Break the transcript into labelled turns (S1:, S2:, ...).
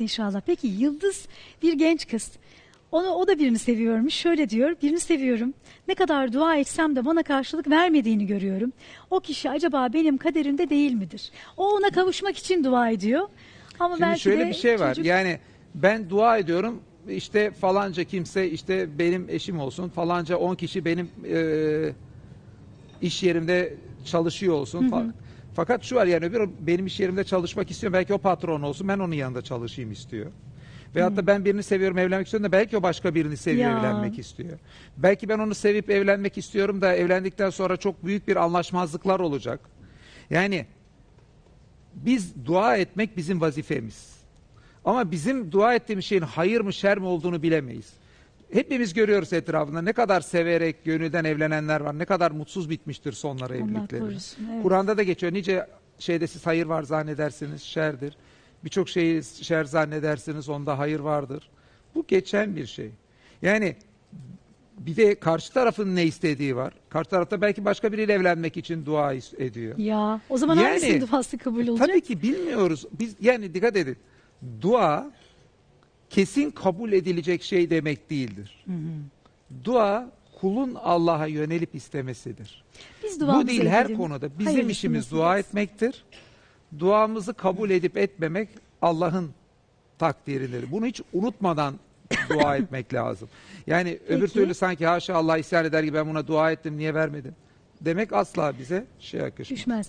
S1: İnşallah. Peki Yıldız bir genç kız. Onu, o da birini seviyormuş. Şöyle diyor, birini seviyorum. Ne kadar dua etsem de bana karşılık vermediğini görüyorum. O kişi acaba benim kaderimde değil midir? O ona kavuşmak için dua ediyor. Ama
S2: Şimdi
S1: belki
S2: şöyle
S1: de
S2: bir şey var.
S1: çocuk-
S2: Yani ben dua ediyorum. işte falanca kimse işte benim eşim olsun. Falanca 10 kişi benim e, iş yerimde çalışıyor olsun. Fa- Fakat şu var yani öbür benim iş yerimde çalışmak istiyor. Belki o patron olsun. Ben onun yanında çalışayım istiyor. Veyahut da ben birini seviyorum evlenmek istiyorum da belki o başka birini seviyor
S1: Ya.
S2: evlenmek istiyor. Belki ben onu sevip evlenmek istiyorum da evlendikten sonra çok büyük bir anlaşmazlıklar olacak. Yani biz dua etmek bizim vazifemiz. Ama bizim dua ettiğimiz şeyin hayır mı şer mi olduğunu bilemeyiz. Hepimiz görüyoruz etrafında ne kadar severek gönülden evlenenler var. Ne kadar mutsuz bitmiştir sonları evlilikleri.
S1: evet.
S2: Kur'an'da da geçiyor. Nice şeyde siz hayır var zannedersiniz şerdir. Birçok şeyi şer zannedersiniz onda hayır vardır. Bu geçen bir şey. Yani bir de karşı tarafın ne istediği var. Karşı tarafta belki başka biriyle evlenmek için dua ediyor.
S1: Ya o zaman
S2: Yani-
S1: hangisinin duası kabul olacak?
S2: Tabii ki bilmiyoruz. Biz yani dikkat edin. Dua kesin kabul edilecek şey demek değildir. Dua kulun Allah'a yönelip istemesidir.
S1: Biz
S2: Bu değil her
S1: edelim.
S2: konuda. Bizim
S1: Hayırlısını
S2: işimiz
S1: nasip
S2: dua etmektir. Duamızı kabul edip etmemek Allah'ın takdiridir. Bunu hiç unutmadan dua etmek lazım. Yani öbür
S1: Peki.
S2: türlü sanki haşa Allah isyan eder gibi ben buna dua ettim niye vermedim demek asla bize şey yakışmaz.
S1: Düşmez.